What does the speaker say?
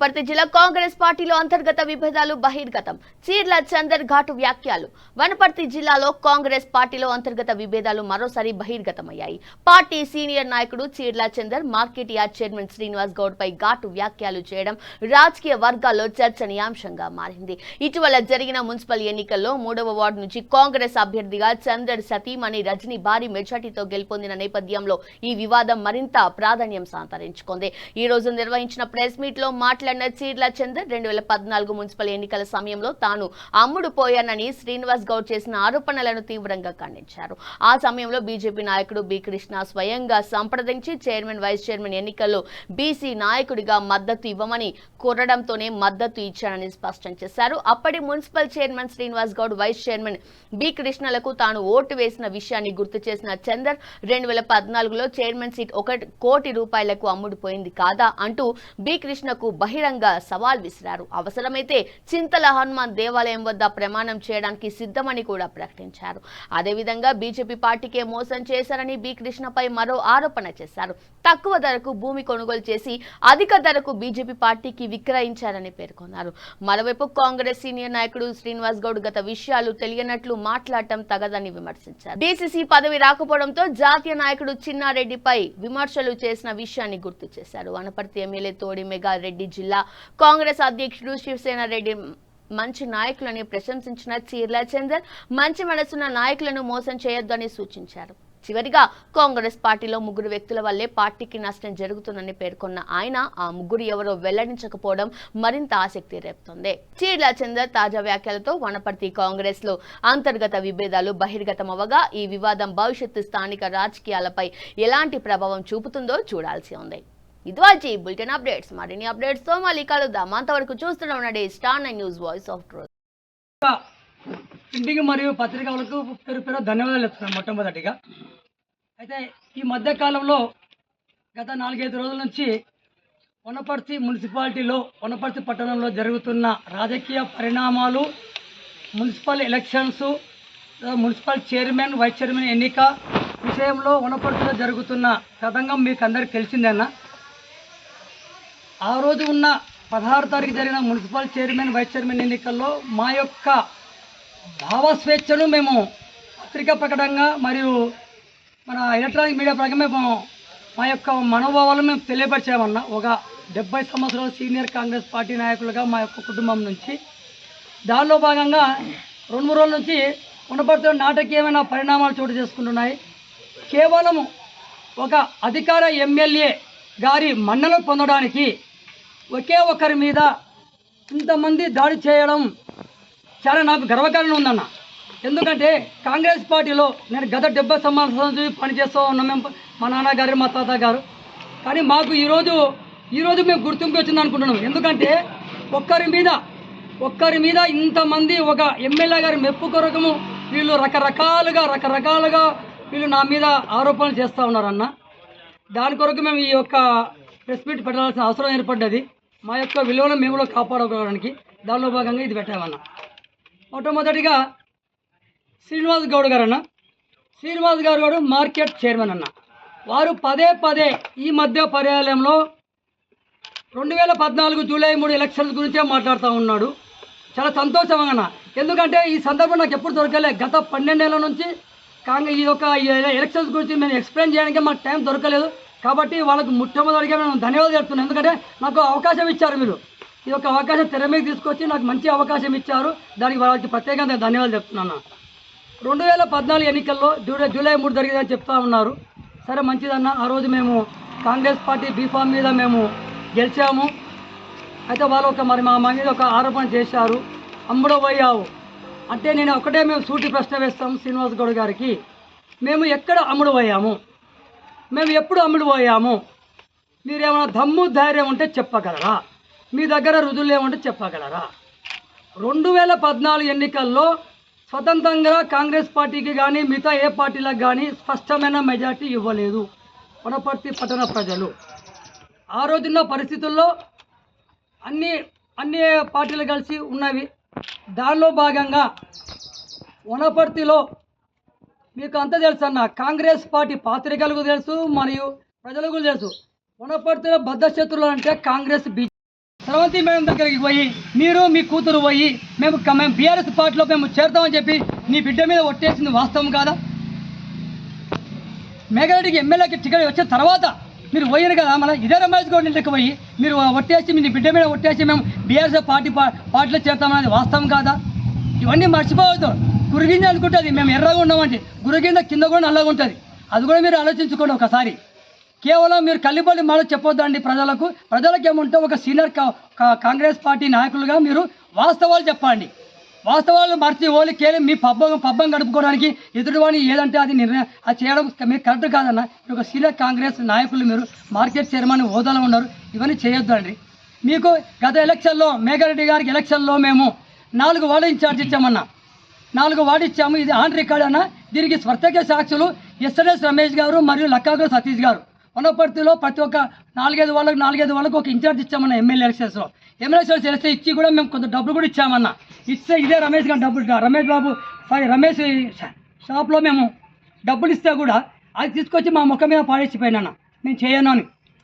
వనపర్తి జిల్లా కాంగ్రెస్ పార్టీలో అంతర్గత విభేదాలు బహిర్గతం. చీర్ల చందర్ ఘాటు వ్యాఖ్యలు. వనపర్తి జిల్లాలో కాంగ్రెస్ పార్టీలో అంతర్గత విభేదాలు మరోసారి బహిర్గతమయ్యాయి. పార్టీ సీనియర్ నాయకుడు Cheerla Chander market yard chairman Srinivas Goud పై ఘాటు వ్యాఖ్యలు చేయడం రాజకీయ వర్గాల్లో చర్చనీయాంశంగా మారింది. ఇటీవల జరిగిన మున్సిపల్ ఎన్నికల్లో మూడవ వార్డు నుంచి కాంగ్రెస్ అభ్యర్థిగా చందర్ సతీమణి రజని భారీ మెజార్టీతో గెలుపొందిన నేపథ్యంలో ఈ వివాదం మరింత ప్రాధాన్యం సంతరించుకుంది. ఈ రోజు నిర్వహించిన ప్రెస్ మీట్లో మాట్లాడిన చీర్ల చందర్ రెండు వేల పద్నాలుగు మున్సిపల్ ఎన్నికల సమయంలో తాను అమ్ముడు పోయానని శ్రీనివాస్ గౌడ్ చేసిన ఆరోపణలను తీవ్రంగా ఖండించారు. ఆ సమయంలో బీజేపీ నాయకుడు బి కృష్ణ స్వయంగా సంప్రదించి చైర్మన్ వైస్ చైర్మన్ ఎన్నికల్లో బీసీ నాయకుడిగా మద్దతు ఇవ్వమని కోరడంతోనే మద్దతు ఇచ్చానని స్పష్టం చేశారు. అప్పటి municipal chairman Srinivas Goud vice chairman B కృష్ణలకు తాను ఓటు వేసిన విషయాన్ని గుర్తు చేసిన చందర్ రెండు వేల పద్నాలుగులో చైర్మన్ సీట్ ఒక కోటి రూపాయలకు అమ్ముడుపోయింది కాదా అంటూ బి కృష్ణకు బహిరంగ సవాల్ విసిరారు. అవసరమైతే చింతల హనుమాన్ దేవాలయం వద్ద ప్రమాణం చేయడానికి సిద్ధమని కూడా ప్రకటించారు. అదేవిధంగా బీజేపీ పార్టీకే మోసం చేశారని బి కృష్ణపై మరో ఆరోపణ చేశారు. తక్కువ ధరకు భూమి కొనుగోలు చేసి అధిక ధరకు బీజేపీ పార్టీకి విక్రయించారని పేర్కొన్నారు. మరోవైపు కాంగ్రెస్ సీనియర్ నాయకుడు శ్రీనివాస్ గౌడ్ గత విషయాలు తెలియనట్లు మాట్లాడటం తగదని విమర్శించారు. డీసీసీ పదవి రాకపోవడంతో జాతీయ నాయకుడు చిన్నారెడ్డిపై విమర్శలు చేసిన విషయాన్ని గుర్తు చేశారు. వనపర్తి ఎమ్మెల్యే తోడి మెగా రెడ్డి జిల్లా కాంగ్రెస్ అధ్యక్షుడు శివసేన రెడ్డి మంచి నాయకులని ప్రశంసించిన చీర్ల చందర్ మంచి మనసున్న నాయకులను మోసం చేయొద్దని సూచించారు. చివరిగా కాంగ్రెస్ పార్టీలో ముగ్గురు వ్యక్తుల వల్లే పార్టీకి నష్టం జరుగుతుందని పేర్కొన్న ఆయన ఆ ముగ్గురు ఎవరో వెల్లడించకపోవడం మరింత ఆసక్తి రేపుతోంది. చీర్ల చందర్ తాజా వ్యాఖ్యలతో వనపర్తి కాంగ్రెస్లో అంతర్గత విభేదాలు బహిర్గతమవగా ఈ వివాదం భవిష్యత్తు స్థానిక రాజకీయాలపై ఎలాంటి ప్రభావం చూపుతుందో చూడాల్సి ఉంది. ఇదివాల్చి బులెటిన్ అప్డేట్స్. మరిన్ని అప్డేట్స్తో మళ్ళీ కలుద్దాం. అంతవరకు చూస్తూనే ఉండండి. Star nine news voice of truth. Printing మరియు పత్రికలకు పేరు పేరు ధన్యవాదాలు చెప్తున్నాను మొట్టమొదటిగా. అయితే ఈ మధ్య కాలంలో గత నాలుగైదు రోజుల నుంచి వనపర్తి మున్సిపాలిటీలో వనపర్తి పట్టణంలో జరుగుతున్న రాజకీయ పరిణామాలు municipal elections municipal chairman vice chairman ఎన్నిక విషయంలో వనపర్తిలో జరుగుతున్న తతంగం మీకు అందరికీ తెలిసిందేనా? ఆ రోజు ఉన్న పదహారు తారీఖు జరిగిన మున్సిపల్ చైర్మన్ వైస్ చైర్మన్ ఎన్నికల్లో మా యొక్క భావస్వేచ్ఛను మేము పత్రికా ప్రకటనగా మరియు మన ఎలక్ట్రానిక్ మీడియా ప్రకారం మేము మా యొక్క మనోభావాలను మేము తెలియపరిచామన్న ఒక డెబ్బై సంవత్సరాల సీనియర్ కాంగ్రెస్ పార్టీ నాయకులుగా మా యొక్క కుటుంబం నుంచి. దానిలో భాగంగా రెండు మూడు రోజుల నుంచి ఉండబడుతున్న నాటకీయమైన పరిణామాలు చోటు చేసుకుంటున్నాయి. కేవలం ఒక అధికార ఎమ్మెల్యే గారి మన్నలు పొందడానికి ఒకే ఒకరి మీద ఇంతమంది దాడి చేయడం చాలా నాకు గర్వకారణం ఉందన్న. ఎందుకంటే కాంగ్రెస్ పార్టీలో నేను గత డెబ్బై సంవత్సరాల నుంచి పనిచేస్తూ ఉన్నాం మేము మా నాన్నగారు మా తాత గారు కానీ మాకు ఈరోజు ఈరోజు మేము గుర్తింపు వచ్చింది అనుకుంటున్నాం. ఎందుకంటే ఒక్కరి మీద ఒక్కరి మీద ఇంతమంది ఒక ఎమ్మెల్యే గారి మెప్పు కొరకము వీళ్ళు రకరకాలుగా రకరకాలుగా వీళ్ళు నా మీద ఆరోపణలు చేస్తూ ఉన్నారన్న. దాని కొరకు మేము ఈ యొక్క ప్రెస్ మీట్ పెట్టాల్సిన అవసరం ఏర్పడ్డది. మా యొక్క విలువను మేము కూడా కాపాడుకోవడానికి దానిలో భాగంగా ఇది పెట్టామన్న. మొట్టమొదటిగా శ్రీనివాస్ గౌడ్ గారు అన్న శ్రీనివాస్ గారు గారు మార్కెట్ చైర్మన్ అన్న. వారు పదే పదే ఈ మధ్య పర్యాలయంలో రెండు వేల పద్నాలుగు జూలై మూడు ఎలక్షన్స్ గురించే మాట్లాడుతూ ఉన్నాడు. చాలా సంతోషం అన్న. ఎందుకంటే ఈ సందర్భం నాకు ఎప్పుడు దొరకలే. గత పన్నెండేళ్ళ నుంచి కాంగ్రెస్ ఈ యొక్క ఎలక్షన్స్ గురించి మేము ఎక్స్ప్లెయిన్ చేయడానికి మాకు టైం దొరకలేదు. కాబట్టి వాళ్ళకు మొట్టమొదటిగా మేము ధన్యవాదాలు చెప్తున్నాం. ఎందుకంటే నాకు అవకాశం ఇచ్చారు మీరు. ఈ యొక్క అవకాశం తెర మీద తీసుకొచ్చి నాకు మంచి అవకాశం ఇచ్చారు. దానికి వాళ్ళకి ప్రత్యేకంగా ధన్యవాదాలు చెప్తున్నాను రెండు వేల పద్నాలుగు ఎన్నికల్లో జూలై జూలై మూడు జరిగిందని చెప్తా ఉన్నారు. సరే మంచిదన్న. ఆ రోజు మేము కాంగ్రెస్ పార్టీ బీఫామ్ మీద మేము గెలిచాము. అయితే వాళ్ళు ఒక మరి మా మా మీద ఒక ఆరోపణ చేశారు. అమ్ముడు పోయావు. అంటే నేను ఒకటే మేము సూటి ప్రశ్న వేస్తాము శ్రీనివాస్ గౌడ్ గారికి. మేము ఎక్కడ అమ్ముడు పోయాము? మేము ఎప్పుడు అమ్ముడు పోయాము? దమ్ము ధైర్యం ఉంటే చెప్పగలరా? మీ దగ్గర రుజువులు ఏమంటే చెప్పగలరా? రెండు వేల పద్నాలుగు ఎన్నికల్లో స్వతంత్రంగా కాంగ్రెస్ పార్టీకి కానీ మిగతా ఏ పార్టీలకు కానీ స్పష్టమైన మెజార్టీ ఇవ్వలేదు వనపర్తి పట్టణ ప్రజలు. ఆ రోజున్న పరిస్థితుల్లో అన్ని అన్ని పార్టీలు కలిసి ఉన్నవి. దానిలో భాగంగా వనపర్తిలో మీకు అంత తెలుసు అన్న. కాంగ్రెస్ పార్టీ పాత్రికలకు తెలుసు మరియు ప్రజలకు తెలుసు. వనపర్తిలో బద్ధశత్రులు అంటే కాంగ్రెస్ బీజేపీ. స్రవంతి మేడం దగ్గరికి పోయి మీరు మీ కూతురు పోయి మేము మేము బీఆర్ఎస్ పార్టీలో మేము చేరుతామని చెప్పి నీ బిడ్డ మీద ఒట్టేసింది వాస్తవం కాదా? మేఘారెడ్డికి ఎమ్మెల్యేకి టికెట్ వచ్చిన తర్వాత మీరు పోయారు కదా మన ఇదే రమేష్ గౌడ్ ఇంటికి పోయి మీరు ఒట్టేసి మీ బిడ్డ మీద ఒట్టేసి మేము బీఆర్ఎస్ పార్టీ పార్టీలో చేరుతామనేది వాస్తవం కాదా? ఇవన్నీ మర్చిపోవద్దు. గురిగింజ అనుకుంటుంది మేము ఎర్రగా ఉన్నామంటే. గురిగింజ కింద కూడా నల్లగా ఉంటుంది. అది కూడా మీరు ఆలోచించుకోండి ఒకసారి. కేవలం మీరు కల్లిపల్లి మాట చెప్పొద్దండి ప్రజలకు. ప్రజలకు ఏముంటే ఒక సీనియర్ కా- కా- కాంగ్రెస్ పార్టీ నాయకులుగా మీరు వాస్తవాలు చెప్పండి. వాస్తవాలు మర్చి ఓలి కేవలం మీ పబ్బం పబ్బం గడుపుకోవడానికి ఎదుటివాడిని ఏదంటే అది నిర్ణయం అది చేయడం మీరు కరెక్ట్ కాదన్న. మీరు ఒక సీనియర్ కాంగ్రెస్ నాయకులు మీరు మార్కెట్ చైర్మన్ హోదాలో ఉన్నారు. ఇవన్నీ చేయొద్దండి. మీకు గత ఎలక్షన్లో మేఘారెడ్డి గారికి ఎలక్షన్లో మేము నాలుగు వార్డు ఇన్ఛార్జ్ ఇచ్చామన్నా. నాలుగు వార్డు ఇచ్చాము. ఇది ఆన్ రికార్డ్ అన్న. దీనికి ప్రత్యేక సాక్షులు ఎస్ఎన్ఎస్ రమేష్ గారు మరియు లక్కాగురు సతీష్ గారు. వనపర్తిలో ప్రతి ఒక్క నాలుగైదు వాళ్ళకు నాలుగైదు వాళ్ళకు ఒక ఇన్ఛార్జ్ ఇచ్చామన్న ఎమ్మెల్యే ఎలక్షన్స్లో. ఎమ్మెల్యే ఎలక్షన్స్ ఇచ్చి కూడా మేము కొంత డబ్బులు కూడా ఇచ్చామన్న. ఇస్తే ఇదే రమేష్ గారు డబ్బులు రమేష్ బాబు సారీ రమేష్ షాప్లో మేము డబ్బులు ఇస్తే కూడా అది తీసుకొచ్చి మా ముఖం మీద పాడేసిపోయినా నేను చేయను అని